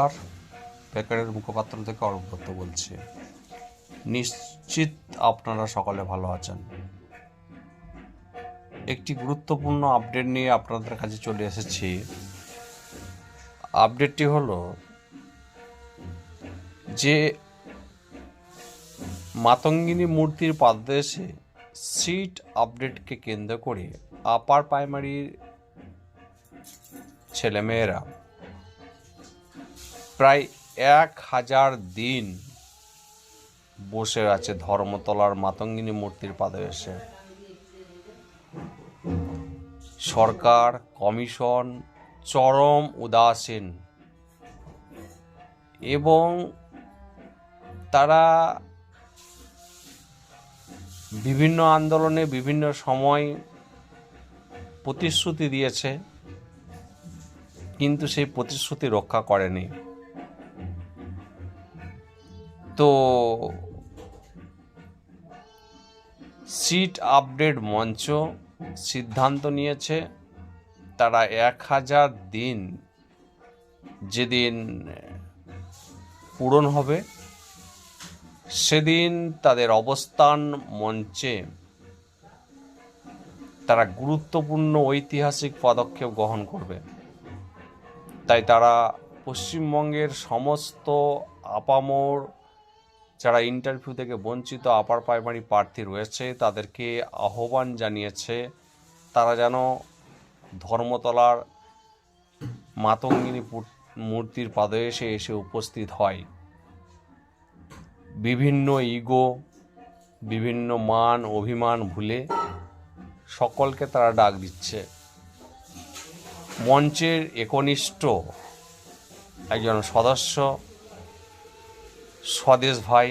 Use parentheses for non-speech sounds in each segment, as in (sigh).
নমস্কার বেকারের মুখপাত্র থেকে অরব্রত বলছি। নিশ্চিত আপনারা সকলে ভালো আছেন। একটি গুরুত্বপূর্ণ আপডেট নিয়ে আপনাদের কাছে চলে এসেছি। আপডেটটি হলো যে মাতঙ্গিনী মূর্তির পাদদেশে সিট আপডেটকে কেন্দ্র করে আপার প্রাইমারির ছেলেমেয়েরা প্রায় এক হাজার দিন বসে আছে ধর্মতলার মাতঙ্গিনী মূর্তির পাদে এসে। সরকার, কমিশন চরম উদাসীন এবং তারা বিভিন্ন আন্দোলনে বিভিন্ন সময় প্রতিশ্রুতি দিয়েছে, কিন্তু সেই প্রতিশ্রুতি রক্ষা করেনি। তো সিট আপডেট মঞ্চ সিদ্ধান্ত নিয়েছে, তারা এক হাজার দিন যেদিন পূরণ হবে, সেদিন তাদের অবস্থান মঞ্চে তারা গুরুত্বপূর্ণ ঐতিহাসিক পদক্ষেপ গ্রহণ করবে। তাই তারা পশ্চিমবঙ্গের সমস্ত আপামোর যারা ইন্টারভিউ থেকে বঞ্চিত আপার প্রাইমারি প্রার্থী রয়েছে, তাদেরকে আহ্বান জানিয়েছে তারা যেন ধর্মতলার মাতঙ্গিনী মূর্তির পাদে এসে এসে উপস্থিত হয়। বিভিন্ন ইগো বিভিন্ন মান, অভিমান ভুলে সকলকে তারা ডাক দিচ্ছে। মঞ্চের একনিষ্ঠ একজন সদস্য স্বদেশ ভাই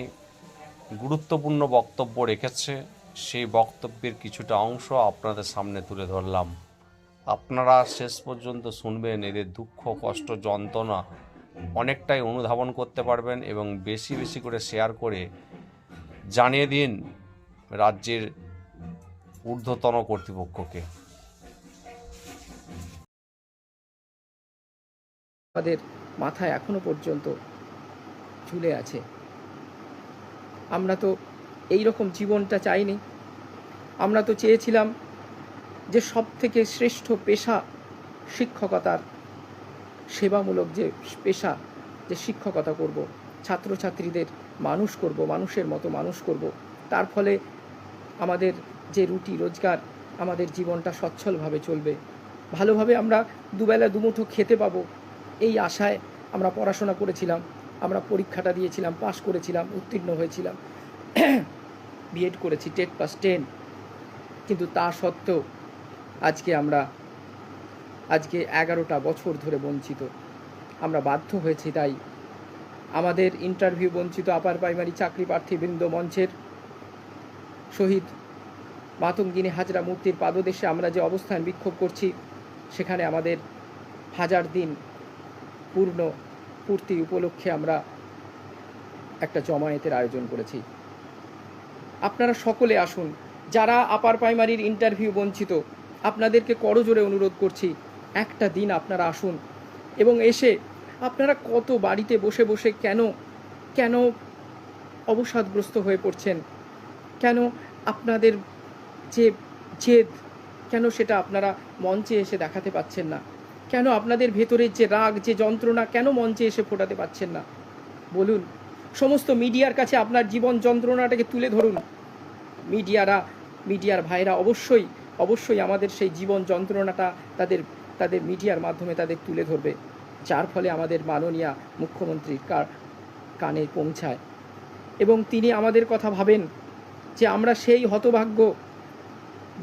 গুরুত্বপূর্ণ বক্তব্য রেখেছে। সেই বক্তব্যের কিছুটা অংশ আপনাদের সামনে তুলে ধরলাম। আপনারা শেষ পর্যন্ত শুনবেন, এদের দুঃখ, কষ্ট, যন্ত্রণা অনেকটাই অনুধাবন করতে পারবেন এবং বেশি বেশি করে শেয়ার করে জানিয়ে দিন রাজ্যের ঊর্ধ্বতন কর্তৃপক্ষকে। আমাদের মাথায় এখনও পর্যন্ত ঝুলে আছে। আমরা তো এই রকম জীবনটা চাইনি। আমরা তো চেয়েছিলাম যে সব থেকে শ্রেষ্ঠ পেশা শিক্ষকতার, সেবামূলক যে পেশা যে শিক্ষকতা করব, ছাত্রছাত্রীদের মানুষ করব, মানুষের মতো মানুষ করব, তার ফলে আমাদের যে রুটি রোজগার, আমাদের জীবনটা সচ্ছলভাবে চলবে। ভালোভাবে আমরা দুবেলা দুমুঠো খেতে পাবো, এই আশায় আমরা পড়াশোনা করেছিলাম। আমরা পরীক্ষাটা দিয়েছিলাম, পাশ করেছিলাম, উত্তীর্ণ হয়েছিলাম। (clears throat) বিএড করেছি, টেট পাস টেন। কিন্তু তা সত্ত্বেও আজকে আমরা, আজকে এগারোটা বছর ধরে বঞ্চিত। আমরা বাধ্য হয়েছি তাই। আমাদের ইন্টারভিউ বঞ্চিত আপার প্রাইমারি চাকরি প্রার্থী বৃন্দ মঞ্চের শহীদ মাতঙ্গিনী হাজরা মূর্তির পাদদেশে আমরা যে অবস্থান বিক্ষোভ করছি, সেখানে আমাদের হাজার দিন পূর্ণ পূর্তি উপলক্ষে আমরা একটা জমায়েতের আয়োজন করেছি। আপনারা সকলে আসুন, যারা আপার প্রাইমারির ইন্টারভিউ বঞ্চিত, আপনাদেরকে করজোরে অনুরোধ করছি, একটা দিন আপনারা আসুন এবং এসে আপনারা কত বাড়িতে বসে বসে কেন কেন অবসাদগ্রস্ত হয়ে পড়ছেন, কেন আপনাদের যে জেদ, কেন সেটা আপনারা মঞ্চে এসে দেখাতে পাচ্ছেন না? কেন আপনাদের ভেতরের যে রাগ, যে যন্ত্রণা, কেন মঞ্চে এসে ফোটাতে পাচ্ছেন না? বলুন, সমস্ত মিডিয়ার কাছে আপনার জীবন যন্ত্রণাটাকে তুলে ধরুন। মিডিয়ারা, মিডিয়ার ভাইরা অবশ্যই অবশ্যই আমাদের সেই জীবন যন্ত্রণাটা তাদের তাদের মিডিয়ার মাধ্যমে তাদের তুলে ধরবে। যার ফলে আমাদের মাননীয় মুখ্যমন্ত্রীর কার, কানে পৌঁছায়। এবং তিনি আমাদের কথা ভাবেন যে আমরা সেই হতভাগ্য।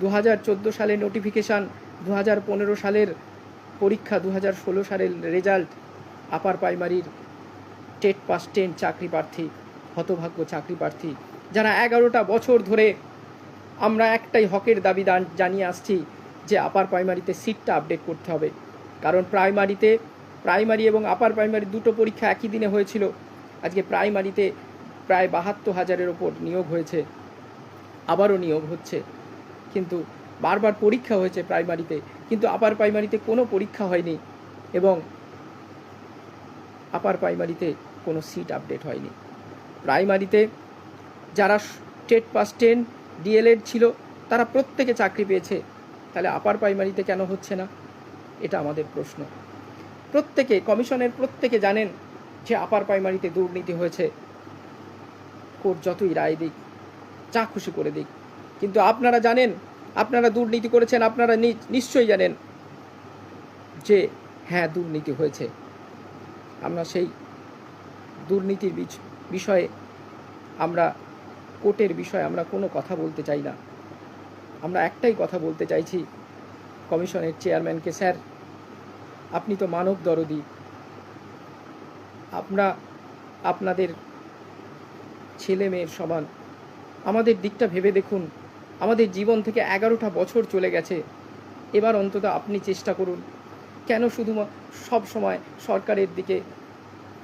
দু হাজার চোদ্দ সালের নোটিফিকেশান দু হাজার পনেরো সালের পরীক্ষা দু হাজার ষোলো সালের রেজাল্ট আপার প্রাইমারির টেট পাস টেন চাকরি প্রার্থী, হতভাগ্য চাকরি প্রার্থী, যারা এগারোটা বছর ধরে আমরা একটাই হকের দাবি জানিয়ে আসছি যে আপার প্রাইমারিতে সিটটা আপডেট করতে হবে। কারণ প্রাইমারিতে, প্রাইমারি এবং আপার প্রাইমারি দুটো পরীক্ষা একই দিনে হয়েছিল। আজকে প্রাইমারিতে প্রায় বাহাত্তর হাজারের ওপর নিয়োগ হয়েছে। আবারও নিয়োগ হচ্ছে। কিন্তু বারবার পরীক্ষা হয়েছে প্রাইমারিতে, কিন্তু আপার প্রাইমারিতে কোনো পরীক্ষা হয়নি এবং আপার প্রাইমারিতে কোনো সিট আপডেট হয়নি। প্রাইমারিতে যারা টেট পাস টেন ডিএলএড ছিল, তারা প্রত্যেকে চাকরি পেয়েছে। তাহলে আপার প্রাইমারিতে কেন হচ্ছে না? এটা আমাদের প্রশ্ন। প্রত্যেকে, কমিশনের প্রত্যেকে জানেন যে আপার প্রাইমারিতে দুর্নীতি হয়েছে। কোর্ট যতই রায় দিক, যা খুশি করে দিক। কিন্তু আপনারা জানেন আপনারা দুর্নীতি করেছেন, আপনারা নিশ্চয়ই জানেন যে হ্যাঁ দুর্নীতি হয়েছে। আমরা সেই দুর্নীতির বিষয়ে আমরা, কোর্টের বিষয়ে আমরা কোনো কথা বলতে চাই না। আমরা একটাই কথা বলতে চাইছি কমিশনের চেয়ারম্যানকে, স্যার, আপনি তো মানব দরদি। আমরা আপনাদের ছেলে মেয়ের সমান। আমাদের দিকটা ভেবে দেখুন। আমাদের জীবন থেকে এগারোটা বছর চলে গেছে। এবার অন্তত আপনি চেষ্টা করুন। কেন শুধু সব সময় সরকারের দিকে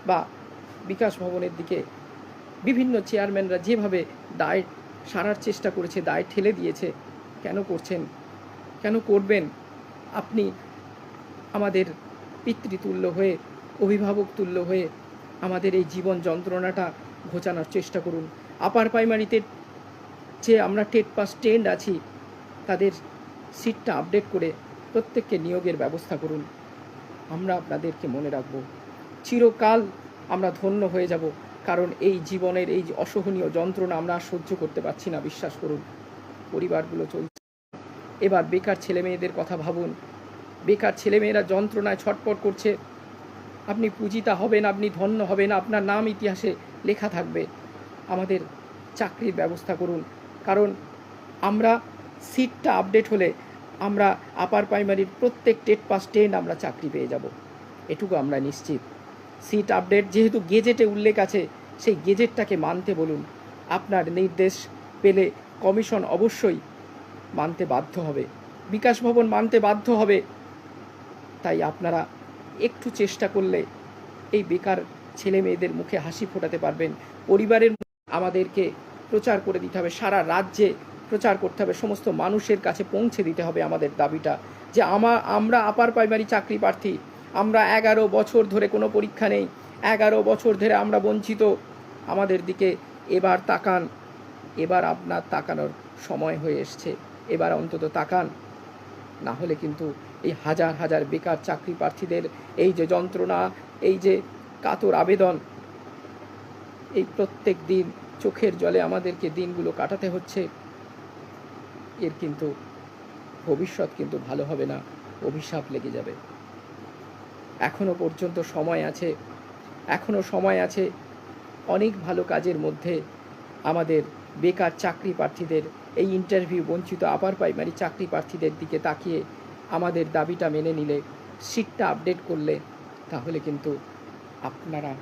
বা বিকাশ ভবনের দিকে বিভিন্ন চেয়ারম্যানরা যেভাবে দায় সারার চেষ্টা করেছে, দায় ঠেলে দিয়েছে, কেন করছেন? কেন করবেন? আপনি আমাদের পিতৃতুল্য হয়ে, অভিভাবক তুল্য হয়ে আমাদের এই জীবন যন্ত্রণাটা ঘোচানোর চেষ্টা করুন। আপার প্রাইমারিতে যে আমরা টেট পাস টেন্ড আছি, তাদের সিটটা আপডেট করে প্রত্যেককে নিয়োগের ব্যবস্থা করুন। আমরা আপনাদেরকে মনে রাখব, চিরকাল আমরা ধন্য হয়ে যাব, কারণ এই জীবনের এই অসহনীয় যন্ত্রণা আমরা সহ্য করতে পারছি না, বিশ্বাস করুন। পরিবারগুলো চলছে। এবার বেকার ছেলে মেয়েদের কথা ভাবুন। বেকার ছেলেমেয়েরা যন্ত্রণায় ছটপট করছে। আপনি পূজিতা হবেন, আপনি ধন্য হবেন, আপনার নাম ইতিহাসে লেখা থাকবে। আমাদের চাকরির ব্যবস্থা করুন। কারণ আমরা সিটটা আপডেট হলে আমরা আপার প্রাইমারির প্রত্যেক টেট পাস টেন আমরা চাকরি পেয়ে যাব। এটুকু আমরা নিশ্চিত। সিট আপডেট যেহেতু গেজেটে উল্লেখ আছে, সেই গেজেটটাকে মানতে বলুন। আপনার নির্দেশ পেলে কমিশন অবশ্যই মানতে বাধ্য হবে। বিকাশ ভবন মানতে বাধ্য হবে। তাই আপনারা একটু চেষ্টা করলে এই বেকার ছেলে মেয়েদের মুখে হাসি ফোটাতে পারবেন। পরিবারের আমাদেরকে প্রচার করে দিতে হবে, সারা রাজ্যে প্রচার করতে হবে, সমস্ত মানুষের কাছে পৌঁছে দিতে হবে আমাদের দাবিটা যে আমা, আমরা আপার প্রাইমারি চাকরি প্রার্থী, আমরা এগারো বছর ধরে কোনো পরীক্ষা নেই, এগারো বছর ধরে আমরা বঞ্চিত। আমাদের দিকে এবার তাকান, এবার আপনার তাকানোর সময় হয়ে এসছে, এবার অন্তত তাকান। না হলে কিন্তু এই হাজার হাজার বেকার চাকরি প্রার্থীদের এই যে যন্ত্রণা, এই যে কাতর আবেদন, এই প্রত্যেক দিন চোখের জলে আমাদেরকে দিনগুলো কাটাতে হচ্ছে। এর কিন্তু ভবিষ্যৎ কিন্তু ভালো হবে না, অভিশাপ লেগে যাবে। এখনও পর্যন্ত সময় আছে, এখনও সময় আছে অনেক ভালো কাজের মধ্যে আমাদের বেকার চাকরি প্রার্থীদের, এই ইন্টারভিউ বঞ্চিত আপার প্রাইমারি চাকরি প্রার্থীদের দিকে তাকিয়ে আমাদের দাবিটা মেনে নিলে সিটটা আপডেট করলে, তাহলে কিন্তু আপনারা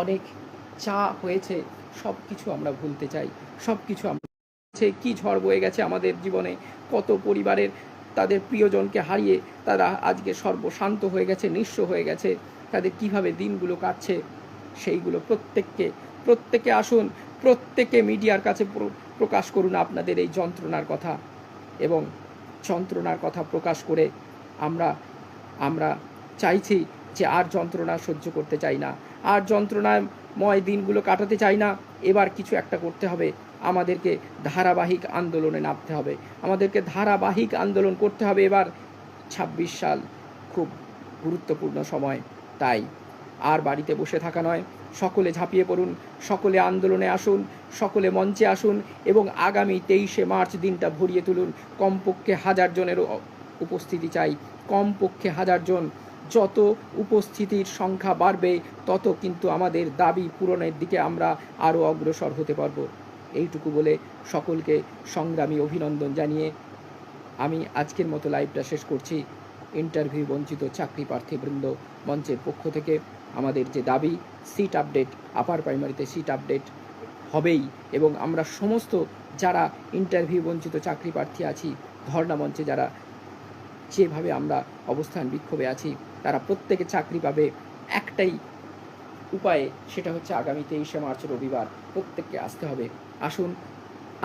অনেক চা হয়েছে সব কিছু আমরা ভুলতে চাই। সব কিছু আমরা কি ঝড় বয়ে গেছে আমাদের জীবনে, কত পরিবারের তাদের প্রিয়জনকে হারিয়ে তারা আজকে সর্বশান্ত হয়ে গেছে, নিঃস্ব হয়ে গেছে, তাদের কীভাবে দিনগুলো কাটছে, সেইগুলো প্রত্যেককে, প্রত্যেকে আসুন, প্রত্যেকে মিডিয়ার কাছে প্র- প্রকাশ করুন আপনাদের এই যন্ত্রণার কথা এবং যন্ত্রণার কথা প্রকাশ করে আমরা আমরা চাইছি যে আর যন্ত্রণা সহ্য করতে চাই না। আর যন্ত্রণাময় দিনগুলো কাটাতে চাই না। এবার কিছু একটা করতে হবে। আমাদেরকে ধারাবাহিক আন্দোলনে নামতে হবে। আমাদেরকে ধারাবাহিক আন্দোলন করতে হবে এবার। ছাব্বিশ সাল খুব গুরুত্বপূর্ণ সময়। তাই আর বাড়িতে বসে থাকা নয়। সকলে ঝাঁপিয়ে পড়ুন, সকলে আন্দোলনে আসুন, সকলে মঞ্চে আসুন এবং আগামী তেইশে মার্চ দিনটা ভরিয়ে তুলুন। কমপক্ষে হাজার জনের উপস্থিতি চাই। কমপক্ষে হাজার জন যত উপস্থিতির সংখ্যা বাড়বে, তত কিন্তু আমাদের দাবি পূরণের দিকে আমরা আরও অগ্রসর হতে পারব। এইটুকু বলে সকলকে সংগ্রামী অভিনন্দন জানিয়ে আমি আজকের মতো লাইভটা শেষ করছি। ইন্টারভিউ বঞ্চিত চাকরি প্রার্থীবৃন্দ মঞ্চের পক্ষ থেকে আমাদের যে দাবি সিট আপডেট আপার প্রাইমারিতে সিট আপডেট হবেই এবং আমরা সমস্ত যারা ইন্টারভিউ বঞ্চিত চাকরি প্রার্থী আছি, ধর্ণা মঞ্চে যারা যেভাবে আমরা অবস্থান বিক্ষোভে আছি তারা প্রত্যেকে চাকরি পাবে। একটাই উপায়ে, সেটা হচ্ছে আগামী তেইশে মার্চ রবিবার, প্রত্যেককে আসতে হবে। আসুন,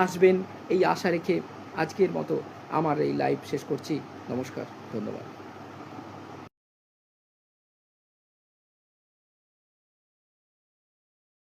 আসবেন, এই আশা রেখে আজকের মতো আমার এই লাইভ শেষ করছি। নমস্কার, ধন্যবাদ।